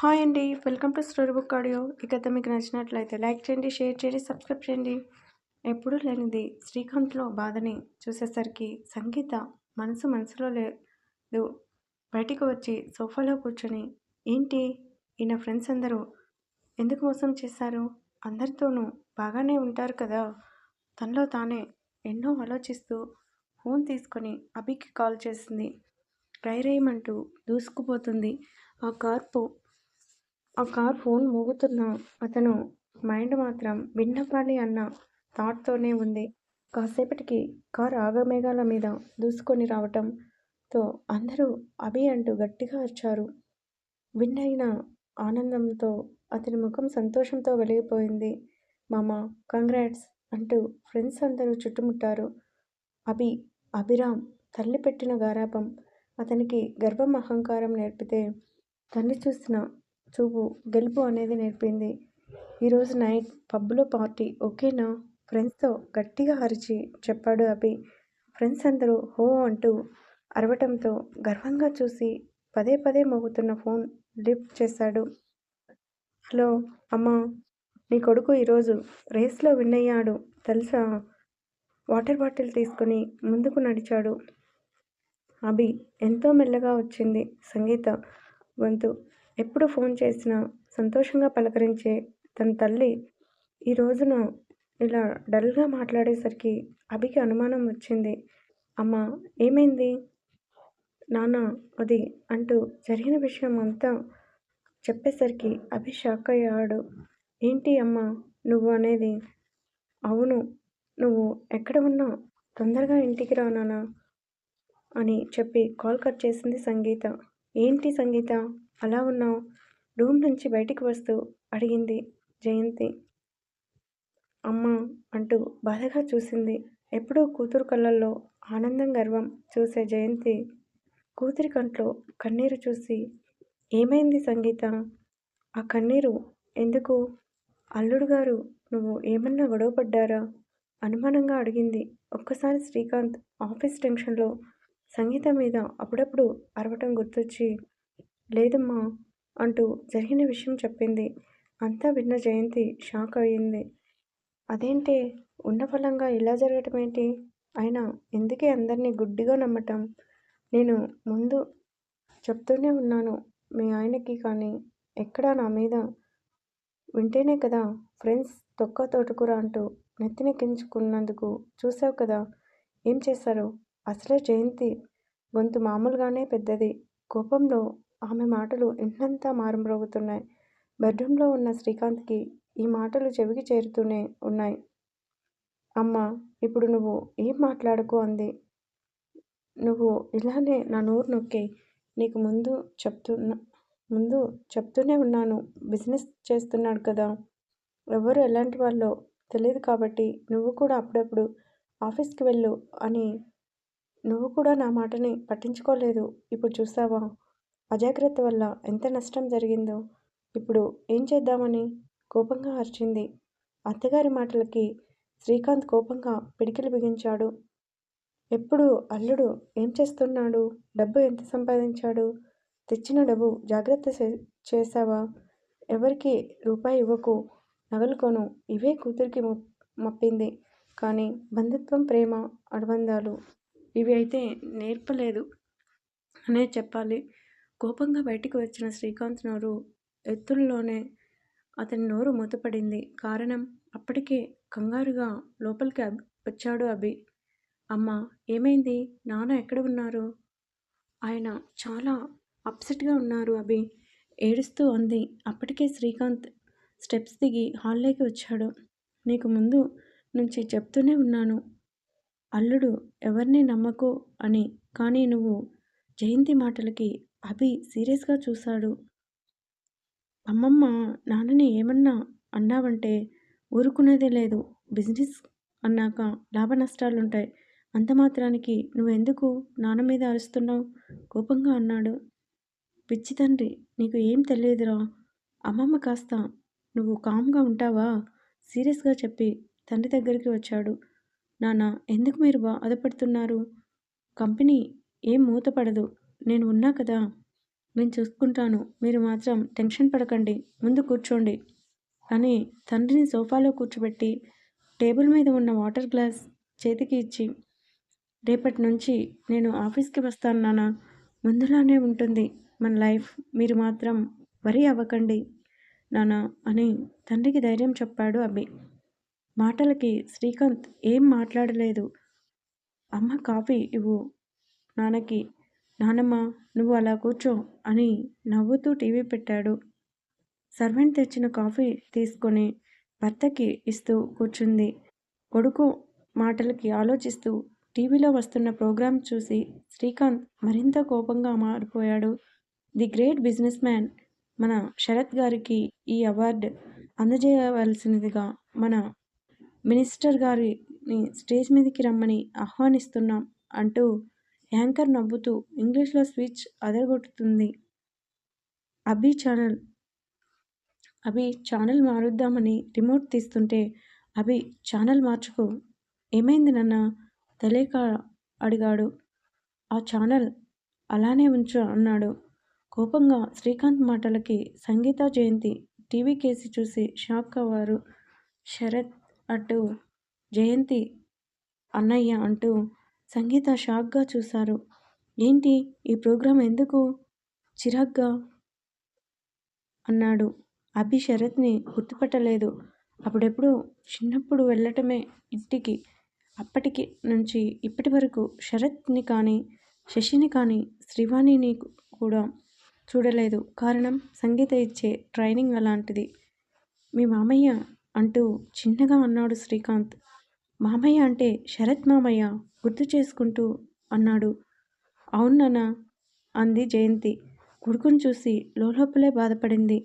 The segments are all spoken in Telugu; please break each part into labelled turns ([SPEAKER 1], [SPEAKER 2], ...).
[SPEAKER 1] హాయ్ అండి. Welcome to story book audio. ఈ కథ మీకు నచ్చినట్లయితే లైక్ చేయండి షేర్ చేయండి సబ్స్క్రైబ్ చేయండి. ఎప్పుడూ లేనిది శ్రీకాంత్లో బాధని చూసేసరికి సంగీత మనసు మనసులో లేదు బయటికి వచ్చి సోఫాలో కూర్చొని ఏంటి? ఈయన ఫ్రెండ్స్ అందరూ ఎందుకు మోసం చేశారు? అందరితోనూ బాగానే ఉంటారు కదా? తనలో తానే ఎన్నో ఆలోచిస్తూ ఫోన్ తీసుకొని అభికి కాల్ చేసింది. రైరేయమంటూ దూసుకుపోతుంది. ఆ కార్పు ఆ కార్ ఫోన్ మోగుతున్న అతను మైండ్ మాత్రం విన్నపాలి అన్న థాట్తోనే ఉంది. కాసేపటికి కార్ ఆగమేఘాల మీద దూసుకొని రావటంతో అందరూ అభి అంటూ గట్టిగా వచ్చారు విన్ అయిన ఆనందంతో అతని ముఖం సంతోషంతో వెలిగిపోయింది. మామ కంగ్రాట్స్ అంటూ ఫ్రెండ్స్ అందరూ చుట్టుముట్టారు. అభి అభిరామ్ తల్లి పెట్టిన గారాపం అతనికి గర్వం అహంకారం నేర్పితే తల్లి చూసిన చూపు. గెలుపు అనేది నేర్పింది. ఈరోజు నైట్ పబ్లో పార్టీ ఓకేనా? ఫ్రెండ్స్తో గట్టిగా అరిచి చెప్పాడు అభి. ఫ్రెండ్స్ అందరూ హో అంటూ అరవటంతో గర్వంగా చూసి పదే పదే మోగుతున్న ఫోన్ లిఫ్ట్ చేశాడు. హలో అమ్మా నీ కొడుకు ఈరోజు రేస్లో విన్ అయ్యాడు. తెలుసా? వాటర్ బాటిల్ తీసుకుని ముందుకు నడిచాడు. అభి ఎంతో మెల్లగా వచ్చింది సంగీత గొంతు ఎప్పుడు ఫోన్ చేసినా సంతోషంగా పలకరించే తన తల్లి ఈ రోజున ఇలా డల్గా మాట్లాడేసరికి అభికి అనుమానం వచ్చింది. అమ్మ ఏమైంది? నాన్న అది అంటూ జరిగిన విషయం అంతా చెప్పేసరికి అభి షాక్ అయ్యాడు. ఏంటి అమ్మ నువ్వు అనేది? అవును నువ్వు ఎక్కడ ఉన్నా తొందరగా ఇంటికి రా నాన్న అని చెప్పి కాల్ కట్ చేసింది సంగీత. ఏంటి సంగీత? అలా ఉన్నావు? రూమ్ నుంచి బయటికి వస్తూ అడిగింది జయంతి. అమ్మ అంటూ బాధగా చూసింది. ఎప్పుడూ కూతురు కళ్ళల్లో ఆనందం గర్వం చూసే జయంతి. కూతురి కంట్లో కన్నీరు చూసి ఏమైంది సంగీత? ఆ కన్నీరు ఎందుకు? అల్లుడు గారు నువ్వు ఏమన్నా గొడవపడ్డారా అనుమానంగా అడిగింది. ఒక్కసారి శ్రీకాంత్ ఆఫీస్ టెన్షన్లో సంగీత మీద అప్పుడప్పుడు అరవటం గుర్తొచ్చి లేదమ్మా అంటూ జరిగిన విషయం చెప్పింది. అంతా విన్న జయంతి షాక్ అయ్యింది అదేంటి ఉన్న ఫలంగా ఇలా జరగటం ఏంటి? అయినా ఎందుకే అందరినీ గుడ్డిగా నమ్మటం? నేను ముందు చెప్తూనే ఉన్నాను మీ ఆయనకి కానీ ఎక్కడా నా మీద. వింటేనే కదా ఫ్రెండ్స్ తొక్క తోటకూర అంటూ నెత్తినెక్కించుకున్నందుకు చూసావు కదా ఏం చేశారు? అసలే జయంతి గొంతు మామూలుగానే పెద్దది. కోపంలో ఆమె మాటలు ఇంటంతా మారుమ్రోగుతున్నాయి. బెడ్రూమ్లో ఉన్న శ్రీకాంత్కి ఈ మాటలు చెవికి చేరుతూనే ఉన్నాయి. అమ్మ ఇప్పుడు నువ్వు ఏం మాట్లాడకు అంది. నువ్వు ఇలానే నా నోరు నొక్కి నీకు ముందు చెప్తున్నా ముందు చెప్తూనే ఉన్నాను. బిజినెస్ చేస్తున్నాడు కదా. ఎవరు ఎలాంటి వాళ్ళో తెలియదు కాబట్టి నువ్వు కూడా అప్పుడప్పుడు ఆఫీస్కి వెళ్ళు అని నువ్వు కూడా నా మాటని పట్టించుకోలేదు. ఇప్పుడు చూసావా అజాగ్రత్త వల్ల ఎంత నష్టం జరిగిందో. ఇప్పుడు ఏం చేద్దామని కోపంగా అరిచింది. అత్తగారి మాటలకి శ్రీకాంత్ కోపంగా పిడికిలు బిగించాడు. ఎప్పుడు అల్లుడు ఏం చేస్తున్నాడు? డబ్బు ఎంత సంపాదించాడు? తెచ్చిన డబ్బు జాగ్రత్త చేశావా? ఎవరికి రూపాయి ఇవ్వకు? నగలు కొను. ఇవే కూతురికి మప్పింది. కానీ బంధుత్వం ప్రేమ అనుబంధాలు ఇవి అయితే నేర్పలేదు అనే చెప్పాలి. కోపంగా బయటికి వచ్చిన శ్రీకాంత్ నోరు ఎత్తుల్లోనే అతని నోరు మూతపడింది. కారణం? అప్పటికే కంగారుగా లోపలికి వచ్చాడు అభి. అమ్మ ఏమైంది? నాన్న ఎక్కడ ఉన్నారు? ఆయన చాలా అప్సెట్గా ఉన్నారు అభి. ఏడుస్తూ అంది. అప్పటికే శ్రీకాంత్ స్టెప్స్ దిగి హాల్లోకి వచ్చాడు. నీకు ముందు నుంచి చెప్తూనే ఉన్నాను. అల్లుడు ఎవరిని నమ్మకు అని కానీ నువ్వు జయంతి మాటలకి అభి సీరియస్గా చూశాడు. అమ్మమ్మ నాన్నని ఏమన్నా అన్నావంటే ఊరుకునేదే లేదు. బిజినెస్ అన్నాక లాభ నష్టాలుంటాయి. అంత మాత్రానికి నువ్వెందుకు నాన్న మీద అరుస్తున్నావు? కోపంగా అన్నాడు. పిచ్చి తండ్రి నీకు ఏం తెలియదురా. అమ్మమ్మ కాస్త నువ్వు కామ్గా ఉంటావా? సీరియస్గా చెప్పి తండ్రి దగ్గరికి వచ్చాడు. నాన్న ఎందుకు మీరు బాధపడుతున్నారు? కంపెనీ ఏం మూతపడదు. నేను ఉన్నా కదా? నేను చూసుకుంటాను. మీరు మాత్రం టెన్షన్ పడకండి. ముందు కూర్చోండి. అని తండ్రిని సోఫాలో కూర్చోబెట్టి టేబుల్ మీద ఉన్న వాటర్ గ్లాస్ చేతికి ఇచ్చి రేపటి నుంచి నేను ఆఫీస్కి వస్తాను నాన్న. ముందులానే ఉంటుంది మన లైఫ్. మీరు మాత్రం వరి అవ్వకండి నాన్న అని తండ్రికి ధైర్యం చెప్పాడు అభి మాటలకి శ్రీకాంత్ ఏం మాట్లాడలేదు. అమ్మ కాఫీ ఇవ్వు. నాన్నకి నానమ్మ నువ్వు అలా కూర్చో అని నవ్వుతూ టీవీ పెట్టాడు. సర్వెంట్ తెచ్చిన కాఫీ తీసుకొని భర్తకి ఇస్తూ కూర్చుంది. కొడుకు మాటలకి ఆలోచిస్తూ టీవీలో వస్తున్న ప్రోగ్రాం చూసి శ్రీకాంత్ మరింత కోపంగా మారిపోయాడు. ది గ్రేట్ బిజినెస్ మ్యాన్ మన శరత్ గారికి ఈ అవార్డు అందజేయవలసినదిగా మన మినిస్టర్ గారిని స్టేజ్ మీదకి రమ్మని ఆహ్వానిస్తున్నాం అంటూ యాంకర్ నవ్వుతూ ఇంగ్లీష్లో స్పీచ్ అదరగొట్టుతుంది అభి ఛానల్ అభి ఛానల్ మారుద్దామని రిమోట్ తీస్తుంటే అభి ఛానల్ మార్చుకో. ఏమైంది నాన్న? తెలియక అడిగాడు. ఆ ఛానల్? అలానే ఉంచు అన్నాడు. కోపంగా శ్రీకాంత్ మాటలకి సంగీత జయంతి టీవీ కేసి చూసి షాక్ అవ్వారు. శరత్ అటు జయంతి అన్నయ్య అంటూ సంగీత షాక్గా చూశారు. ఏంటి? ఈ ప్రోగ్రాం ఎందుకు? చిరాగ్గా? అన్నాడు. అభి శరత్ని గుర్తుపట్టలేదు. అప్పుడెప్పుడు చిన్నప్పుడు వెళ్ళటమే ఇంటికి. అప్పటికి నుంచి ఇప్పటి వరకు శరత్ని కానీ శశిని కానీ శ్రీవాణిని కూడా చూడలేదు. కారణం సంగీత ఇచ్చే ట్రైనింగ్ అలాంటిది. మీ మామయ్య అంటూ చిన్నగా అన్నాడు శ్రీకాంత్. మామయ్య అంటే శరత్ మామయ్య. గుర్తు చేసుకుంటూ అన్నాడు. అవునన్నా అంది జయంతి. కొడుకును చూసి లోపలే బాధపడింది.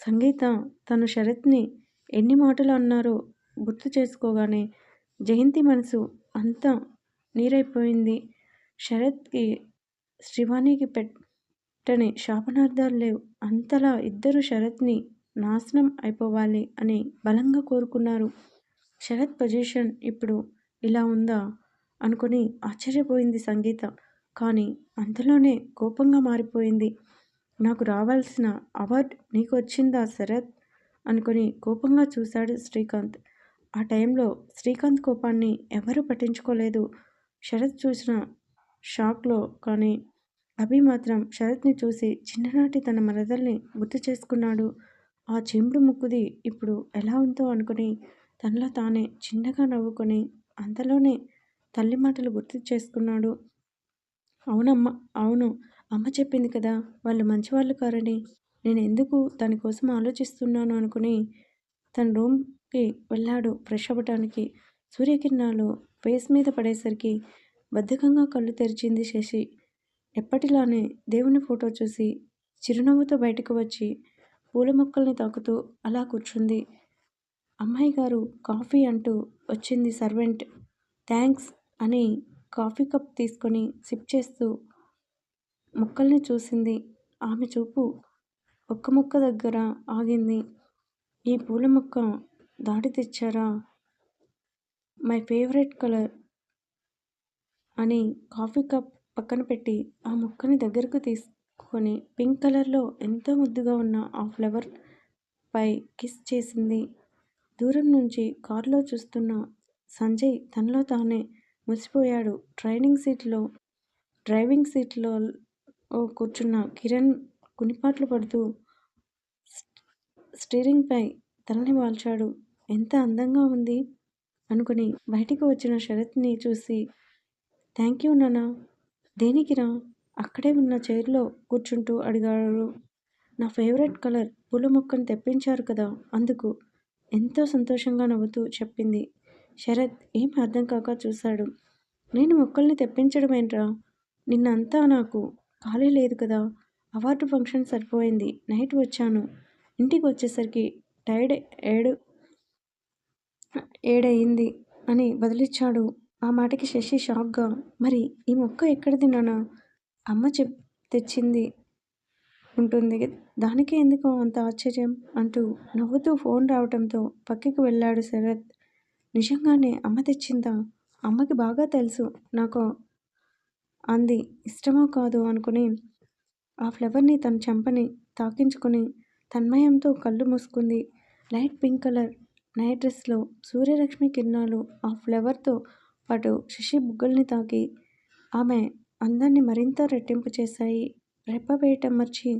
[SPEAKER 1] సంగీత తను శరత్ని ఎన్ని మాటలు అన్నారో గుర్తు చేసుకోగానే జయంతి మనసు అంతా నీరైపోయింది. శరత్కి శ్రీవాణికి పెట్టని శాపనార్థాలు లేవు. అంతలా ఇద్దరు శరత్ని నాశనం అయిపోవాలి అని బలంగా కోరుకున్నారు. శరత్ పొజిషన్ ఇప్పుడు ఇలా ఉందా? అనుకుని ఆశ్చర్యపోయింది సంగీత. కానీ అంతలోనే కోపంగా మారిపోయింది. నాకు రావాల్సిన అవార్డ్ నీకు వచ్చిందా శరత్? అనుకుని కోపంగా చూశాడు శ్రీకాంత్. ఆ టైంలో శ్రీకాంత్ కోపాన్ని ఎవరూ పట్టించుకోలేదు. శరత్ చూసిన షాక్లో కానీ అభి మాత్రం శరత్ని చూసి చిన్ననాటి తన మరదల్ని గుర్తు చేసుకున్నాడు. ఆ చెంబుడు ముక్కుది ఇప్పుడు ఎలా ఉందో అనుకుని తనలో తానే చిన్నగా నవ్వుకొని అంతలోనే తల్లి మాటలు గుర్తు చేసుకున్నాడు. అవునమ్మ అవును. అమ్మ చెప్పింది కదా వాళ్ళు మంచివాళ్ళు కారని. నేను ఎందుకు దాని కోసం ఆలోచిస్తున్నాను అనుకుని తన రూమ్కి వెళ్ళాడు ఫ్రెష్ అవ్వటానికి సూర్యకిరణాలు ఫేస్ మీద పడేసరికి బద్ధకంగా కళ్ళు తెరిచింది శశి. ఎప్పటిలానే దేవుని ఫోటో చూసి చిరునవ్వుతో బయటకు వచ్చి పూల మొక్కల్ని తాకుతూ అలా కూర్చుంది. అమ్మాయి గారు కాఫీ అంటూ వచ్చింది సర్వెంట్. థ్యాంక్స్ అని కాఫీ కప్ తీసుకొని సిప్ చేస్తూ మొక్కల్ని చూసింది. ఆమె చూపు ఒక్క మొక్క దగ్గర ఆగింది. ఈ పూల మొక్క దాటి తెచ్చారా? మై ఫేవరెట్ కలర్ అని కాఫీ కప్ పక్కన పెట్టి ఆ మొక్కని దగ్గరకు తీసుకొని పింక్ కలర్లో ఎంతో ముద్దుగా ఉన్న ఆ ఫ్లవర్ పై కిస్ చేసింది. దూరం నుంచి కారులో చూస్తున్న సంజయ్ తనలో తానే మురిసిపోయాడు ట్రైనింగ్ సీట్లో డ్రైవింగ్ సీట్లో కూర్చున్న కిరణ్ కునిపాట్లు పడుతూ స్టీరింగ్పై తలని వాల్చాడు. ఎంత అందంగా ఉంది అనుకుని బయటికి వచ్చిన శరత్ని చూసి థ్యాంక్ యూ నాన్న. దేనికిరా అక్కడే ఉన్న చైర్లో కూర్చుంటూ అడిగాడు. నా ఫేవరెట్ కలర్ పూల మొక్కను తెప్పించారు కదా అందుకు. ఎంతో సంతోషంగా నవ్వుతూ చెప్పింది. శరత్ ఏం అర్థం కాక చూశాడు. నేను మొక్కల్ని తెప్పించడం ఏంట్రా నిన్నంతా నాకు ఖాళీ లేదు కదా. అవార్డు ఫంక్షన్ సరిపోయింది. నైట్ వచ్చాను. ఇంటికి వచ్చేసరికి టైర్డ్ ఏడు ఏడయింది అని బదిలిచ్చాడు ఆ మాటకి శశి షాక్గా మరి ఈ మొక్క ఎక్కడిది నాన్న అమ్మ చెప్ తెచ్చింది ఉంటుంది. దానికే ఎందుకు అంత ఆశ్చర్యం? అంటూ నవ్వుతూ ఫోన్ రావటంతో పక్కకి వెళ్ళాడు శరత్. నిజంగానే అమ్మ తెచ్చిందా అమ్మకి బాగా తెలుసు నాకు అంది ఇష్టమో కాదు అనుకుని ఆ ఫ్లవర్ని తన చెంపని తాకించుకుని తన్మయంతో కళ్ళు మూసుకుంది. లైట్ పింక్ కలర్ నైట్ డ్రెస్లో సూర్యరశ్మి కిరణాలు ఆ ఫ్లవర్తో పాటు శశి బుగ్గల్ని తాకి ఆమె అందాన్ని మరింత రెట్టింపు చేశాయి. రెప్ప వేయటం మర్చి